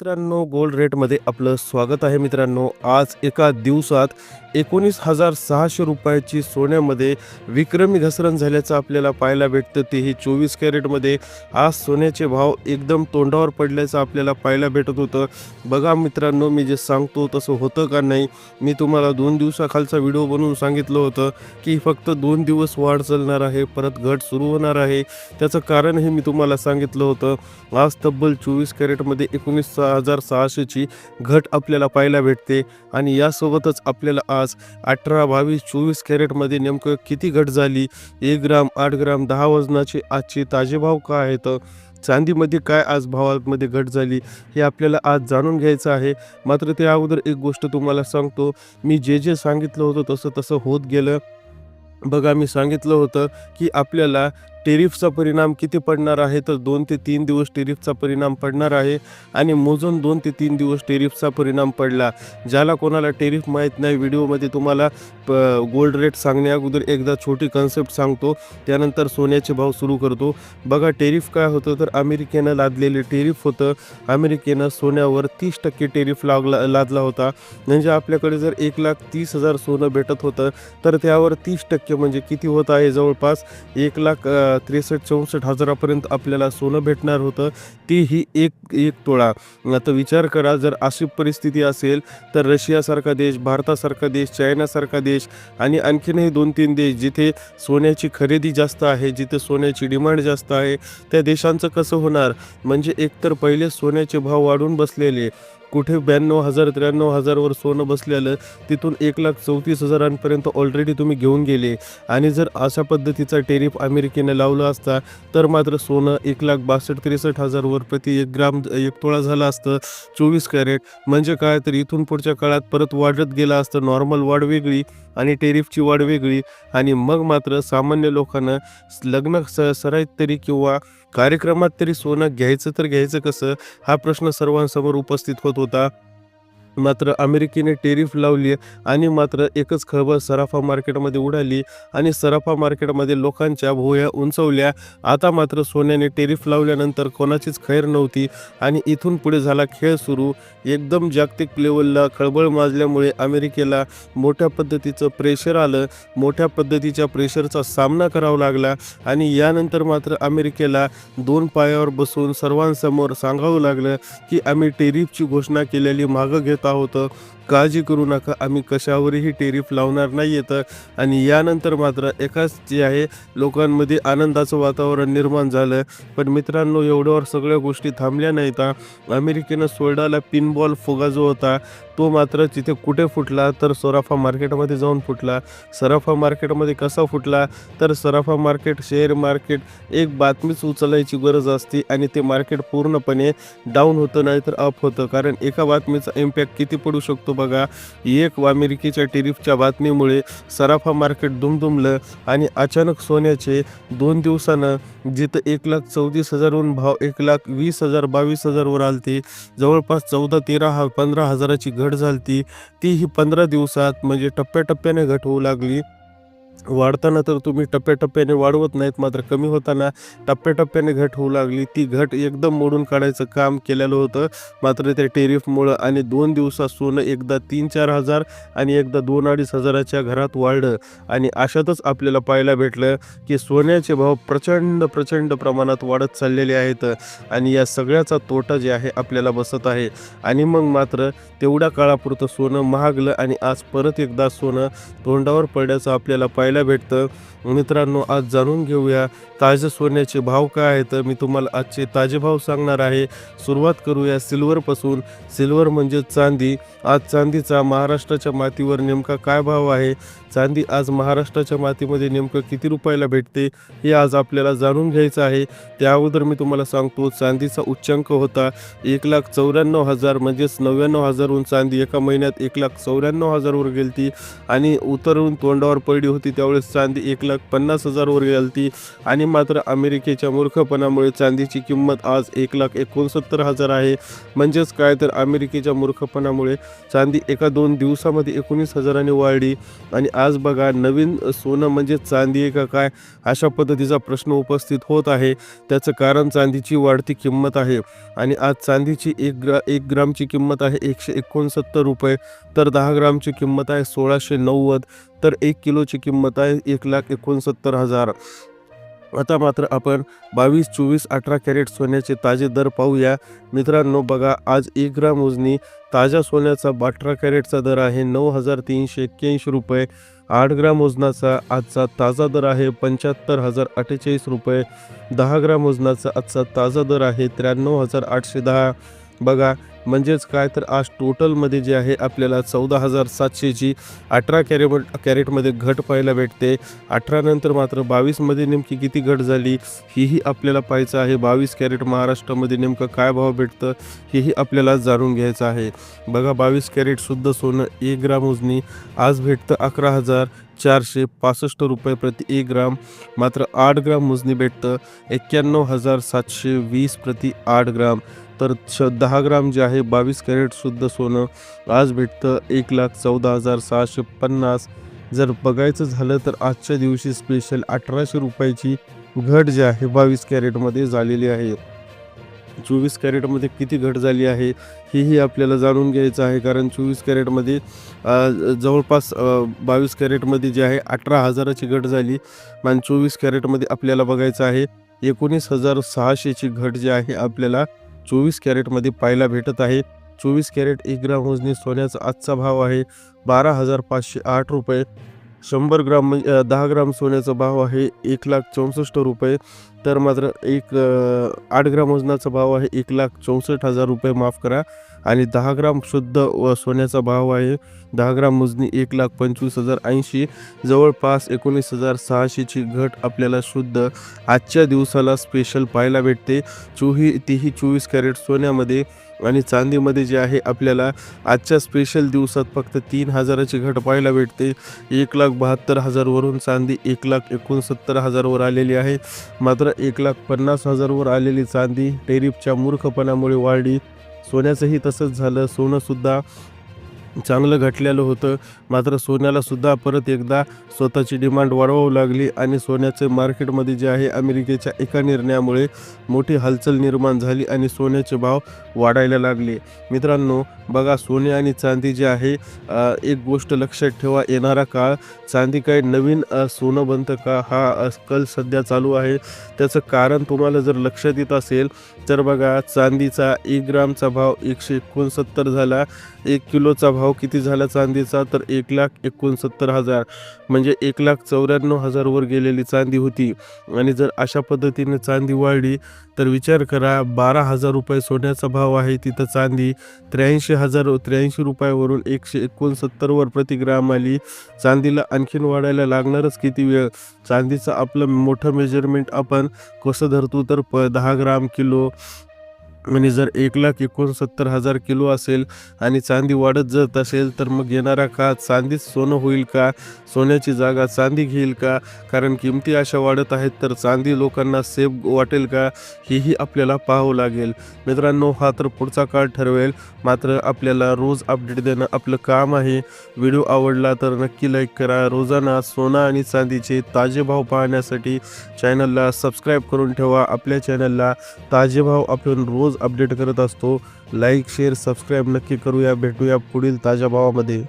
मित्रांनो गोल्ड रेटमध्ये आपलं स्वागत आहे मित्रांनो. आज एका दिवसात एकोणीस हजार सहाशे रुपयाची सोन्यामध्ये विक्रमी घसरण झाल्याचं आपल्याला पाहायला भेटतं. तेही चोवीस कॅरेटमध्ये. आज सोन्याचे भाव एकदम तोंडावर पडल्याचं आपल्याला पाहायला भेटत होतं. बघा मित्रांनो मी जे सांगतो तसं होतं का नाही मी तुम्हाला दोन दिवसाखालचा व्हिडिओ बनवून सांगितलं होतं की फक्त दोन दिवस वाढ चालणार आहे परत घट सुरू होणार आहे. त्याचं कारणही मी तुम्हाला सांगितलं होतं. आज तब्बल चोवीस कॅरेटमध्ये एकोणीस हजार सहाशेची घट आपल्याला पाहायला भेटते. आणि यासोबतच आपल्याला आज अठरा बावीस चोवीस कॅरेटमध्ये नेमकं किती घट झाली? एक ग्राम आठ ग्राम दहा वजनाचे आजचे ताजे भाव काय आहेत? चांदीमध्ये काय आज भावामध्ये घट झाली? हे आपल्याला आज जाणून घ्यायचं आहे. मात्र त्या अगोदर एक गोष्ट तुम्हाला सांगतो. मी जे जे सांगितलं होतं तसं तसं होत गेलं. बघा मी सांगितलं होतं की आपल्याला टेरिफचा परिणाम किती पडणार आहे? तर दोन ते तीन दिवस टेरिफचा परिणाम पडणार आहे आणि मोजून दोन ते तीन दिवस टेरिफचा परिणाम पडला. ज्याला कोणाला टेरिफ माहीत नाही व्हिडिओमध्ये तुम्हाला प गोल्ड रेट सांगण्या अगोदर एकदा छोटी कन्सेप्ट सांगतो. त्यानंतर सोन्याचे भाव सुरू करतो. बघा टेरिफ काय होतं? तर अमेरिकेनं लादलेले टेरिफ होतं. अमेरिकेनं सोन्यावर तीस टक्के टेरिफ लागला लादला होता. म्हणजे आपल्याकडे जर एक लाख तीस हजार सोनं भेटत होतं तर त्यावर तीस टक्के म्हणजे किती होत आहे? जवळपास एक लाख त्रेसष्ट चौसष्ट हजारापर्यंत आपल्याला सोनं भेटणार होतं. तीही एक एक तोळा. आता विचार करा जर अशी परिस्थिती असेल तर रशियासारखा देश भारतासारखा देश चायनासारखा देश आणि आणखीनही दोन तीन देश जिथे सोन्याची खरेदी जास्त आहे जिथे सोन्याची डिमांड जास्त आहे त्या देशांचं कसं होणार? म्हणजे एकतर पहिले सोन्याचे भाव वाढून बसलेले कुठे ब्याण्णव हजार त्र्याण्णव हजारवर सोनं बसलेलं तिथून एक लाख चौतीस हजारांपर्यंत ऑलरेडी तुम्ही घेऊन गेले. आणि जर अशा पद्धतीचा टेरिफ अमेरिकेने लावला असता तर मात्र सोनं एक लाख बासष्ट त्रेसष्ट हजारवर प्रति एक ग्राम एक तोळा झाला असतं. चोवीस कॅरेट. म्हणजे काय? तर इथून पुढच्या काळात परत वाढत गेलं असतं नॉर्मल वाढ वेगळी आणि टेरिफची वाढ वेगळी. आणि मग मात्र सामान्य लोकांना लग्न स सराईत तरी किंवा कार्यक्रमात तरी सोनं घ्यायचं तर घ्यायचं कसं? हा प्रश्न सर्वांसमोर उपस्थित होत होता. मात्र अमेरिकेने टेरिफ लावली आणि मात्र एकच खबर सराफा मार्केटमध्ये उडाली आणि सराफा मार्केटमध्ये लोकांच्या भोया उंचवल्या. आता मात्र सोन्याने टेरिफ लावल्यानंतर कोणाचीच खैर नव्हती आणि इथून पुढे झाला खेळ सुरू. एकदम जागतिक लेवलला खळबळ माजल्यामुळे अमेरिकेला मोठ्या पद्धतीचं प्रेशर आलं. मोठ्या पद्धतीच्या प्रेशरचा सामना करावा लागला आणि यानंतर मात्र अमेरिकेला दोन पायावर बसून सर्वांसमोर सांगावं लागलं की आम्ही टेरिफची घोषणा केलेली मागं घेत आहोत काळजी करू नका आम्ही कशावरही टेरिफ लावणार नाही येतं आणि यानंतर मात्र एकाच जे आहे लोकांमध्ये आनंदाचं वातावरण निर्माण झालं. पण मित्रांनो एवढ्यावर सगळ्या गोष्टी थांबल्या नाहीत. अमेरिकेनं सोडलेला पिनबॉल फुगा जो होता तो मात्र तिथे कुठे फुटला? तर सराफा मार्केटमध्ये जाऊन फुटला. सराफा मार्केटमध्ये कसा फुटला? तर सराफा मार्केट शेअर मार्केट एक बातमीच उचलायची गरज असते. आणि ते मार्केट पूर्णपणे डाऊन होतं नाही तर अप होतं. कारण एका बातमीचा इम्पॅक्ट किती पडू शकतो बघा. एक अमेरिकेच्या टेरिफच्या बातमीमुळे सराफा मार्केट दुमदुमलं आणि अचानक सोन्याचे दोन दिवसानं जिथं एक लाख चौतीस हजारहून भाव एक लाख वीस हजार बावीस हजारवर आलते जवळपास चौदा तेरा हा पंधरा हजाराची घट झालती. ती ही पंधरा दिवसात म्हणजे टप्प्याटप्प्याने घट होऊ लागली. वाढताना तर तुम्ही टप्प्याटप्प्याने वाढवत नाहीत मात्र कमी होताना टप्प्याटप्प्याने घट होऊ लागली. ती घट एकदम मोडून काढायचं काम केलेलं होतं. मात्र त्या टेरिफमुळं आणि दोन दिवसात सोनं एकदा तीन चार हजार आणि एकदा दोन अडीच हजाराच्या घरात वाढलं. आणि अशातच आपल्याला पाहायला भेटलं की सोन्याचे भाव प्रचंड प्रचंड प्रमाणात वाढत चाललेले आहेत आणि या सगळ्याचा तोटा जे आहे आपल्याला बसत आहे. आणि मग मात्र तेवढ्या काळापुरतं सोनं महागलं आणि आज परत एकदा सोनं तोंडावर पडल्याचं आपल्याला पाहायला भेटतं. मित्रांनो आज जाणून घेऊया ताजे सोन्याचे भाव काय आहेत. मी तुम्हाला आजचे ताजे भाव सांगणार आहे. सुरुवात करूया सिल्वरपासून सिल्वर म्हणजे चांदी. आज चांदीचा महाराष्ट्राच्या मातीवर नेमका काय भाव आहे? चांदी आज महाराष्ट्राच्या मातीमध्ये नेमकं किती रुपयाला भेटते हे आज आपल्याला जाणून घ्यायचं आहे. त्या अगोदर मी तुम्हाला सांगतो चांदीचा उच्चांक होता एक लाख चौऱ्याण्णव हजार म्हणजेच नव्याण्णव हजारहून चांदी एका महिन्यात एक लाख चौऱ्याण्णव हजारवर गेलती. आणि उतरून तोंडावर पडली होती त्यावेळेस चांदी एक लाख पन्नास हजारवर गेलती आणि मात्र अमेरिकेच्या मूर्खपणामुळे चांदीची किंमत आज एक लाख एकोणसत्तर हजार आहे. म्हणजेच काय तर अमेरिकेच्या मूर्खपणामुळे चांदी एका दोन दिवसामध्ये एकोणीस हजारांनी वाढली. आणि आज बघा नवीन सोनं म्हणजे चांदी आहे का काय? अशा पद्धतीचा प्रश्न उपस्थित होत आहे. त्याचं कारण चांदीची वाढती किंमत आहे. आणि आज चांदीची एक ग्रा एक ग्रामची किंमत आहे एकशे एकोणसत्तर रुपये. तर दहा ग्रामची किंमत आहे सोळाशे नव्वद. तर एक किलोची किंमत आहे एक लाख एकोणसत्तर हजार. आता मात्र आपण बावीस चोवीस अठरा कॅरेट सोन्याचे ताजे दर पाहूया. मित्रांनो बघा आज एक ग्राम उजनी ताज्या सोन्याचा अठरा कॅरेटचा दर आहे नऊ हजार तीनशे एक्क्याऐंशी रुपये. आठ ग्राम वजनाचा आजचा ताजा दर आहे पंच्याहत्तर हजार अठ्ठेचाळीस रुपये. दहा ग्राम वजनाचा आजचा ताजा दर आहे त्र्याण्णव हजार आठशे दहा. बघा म्हणजेच काय? तर आज टोटलमध्ये जे आहे आपल्याला चौदा हजार सातशेची अठरा कॅरेट कॅरेटमध्ये घट पाहायला भेटते. अठरानंतर मात्र बावीसमध्ये नेमकी किती घट झाली? हेही आपल्याला पाहायचं आहे. बावीस कॅरेट महाराष्ट्रामध्ये नेमकं काय भाव भेटतं? हेही आपल्याला जाणून घ्यायचं आहे. बघा बावीस कॅरेटसुद्धा सोनं एक ग्राम उजनी. आज भेटतं अकरा हजार चारशे पासष्ट रुपये प्रति एक ग्राम. मात्र आठ ग्राम मोजणी भेटतं. एक्क्याण्णव हजार सातशे वीस प्रति आठ ग्राम. तर श दहा ग्राम जे आहे बावीस कॅरेटसुद्धा सोनं. आज भेटतं एक लाख चौदा हजार सहाशे पन्नास. जर बघायचं झालं तर आजच्या दिवशी स्पेशल अठराशे रुपयाची घट जी आहे बावीस कॅरेटमध्ये झालेली आहे. चोवीस कॅरेटमध्ये किती घट झाली आहे हेही आपल्याला जाणून घ्यायचं आहे. कारण चोवीस कॅरेटमध्ये जवळपास बावीस कॅरेटमध्ये जे आहे अठरा हजाराची घट झाली. आणि चोवीस कॅरेटमध्ये आपल्याला बघायचं आहे एकोणीस हजार सहाशेची घट जी आहे आपल्याला चोवीस कॅरेटमध्ये पाहायला भेटत आहे. चोवीस कॅरेट एक ग्राम वजनी सोन्याचा आजचा भाव आहे बारा हजार पाचशे आठ रुपये. शंभर ग्राम म्हणजे दहा ग्राम सोन्याचा भाव आहे एक लाख चौसष्ट रुपये. तर मात्र एक आठ ग्राम वजनाचा भाव आहे एक लाख चौसष्ट हजार रुपये. माफ करा. आणि दहा ग्राम शुद्ध व सोन्याचा भाव आहे दहा ग्राम मोजणी एक लाख पंचवीस हजार ऐंशी. जवळपास एकोणीस हजार सहाशेची घट आपल्याला शुद्ध आजच्या दिवसाला स्पेशल पाहायला भेटते. चोही तीही चोवीस कॅरेट सोन्यामध्ये आणि चांदीमध्ये जे आहे आपल्याला आजच्या स्पेशल दिवसात फक्त तीन हजाराची घट पाहायला भेटते. एक लाख बहात्तर हजारवरून चांदी एक लाख एकोणसत्तर हजारवर आलेली आहे. मात्र एक लाख पन्नास हजारवर आलेली चांदी टेरिफच्या मूर्खपणामुळे वाढली. सोन्याचंही तसंच झालं. सोनंसुद्धा चांगलं घटलेलं होतं. मात्र सोन्यालासुद्धा परत एकदा स्वतःची डिमांड वाढवावं लागली आणि सोन्याचे मार्केटमध्ये जे आहे अमेरिकेच्या एका निर्णयामुळे मोठी हालचाल निर्माण झाली आणि सोन्याचे भाव वाढायला लागले. मित्रांनो बघा सोने आणि चांदी जे आहे एक गोष्ट लक्षात ठेवा येणारा काळ चांदी काय नवीन सोनं बनतं का? हा कल सध्या चालू आहे. त्याचं कारण तुम्हाला जर लक्षात येत असेल तर बघा चांदीचा एक ग्रामचा भाव एकशे एकोणसत्तर झाला एक किलोचा भाव भाव किती झाला चांदीचा? तर एक लाख एकोणसत्तर हजार. म्हणजे एक लाख चौऱ्याण्णव हजारवर गेलेली चांदी होती. आणि जर अशा पद्धतीने चांदी वाढली तर विचार करा बारा हजार रुपये सोन्याचा भाव आहे. तिथं चांदी त्र्याऐंशी हजार त्र्याऐंशी रुपयावरून एकशे एकोणसत्तरवर प्रति ग्राम आली. चांदीला आणखीन वाढायला लागणारच किती वेळ? चांदीचं आपलं मोठं मेजरमेंट आपण कसं धरतो? तर प दहा ग्राम किलो म्हणजे जर एक लाख एकोणसत्तर हजार किलो असेल आणि चांदी वाढत जात असेल तर मग येणारा का चांदीच सोनं होईल का? सोन्याची जागा चांदी घेईल का? कारण किमती अशा वाढत आहेत तर चांदी लोकांना सेफ वाटेल का? हेही आपल्याला पाहावं लागेल. मित्रांनो हा तर पुढचा काळ ठरवेल. मात्र आपल्याला रोज अपडेट देणं आपलं काम आहे. व्हिडिओ आवडला तर नक्की लाईक करा. रोजाना सोना आणि चांदीचे ताजे भाव पाहण्यासाठी चॅनलला सबस्क्राईब करून ठेवा. आपल्या चॅनलला ताजे भाव आपण रोज अपडेट करत असतो. लाईक शेअर सबस्क्राईब नक्की करूया. भेटूया पुढील ताज्या भावामध्ये.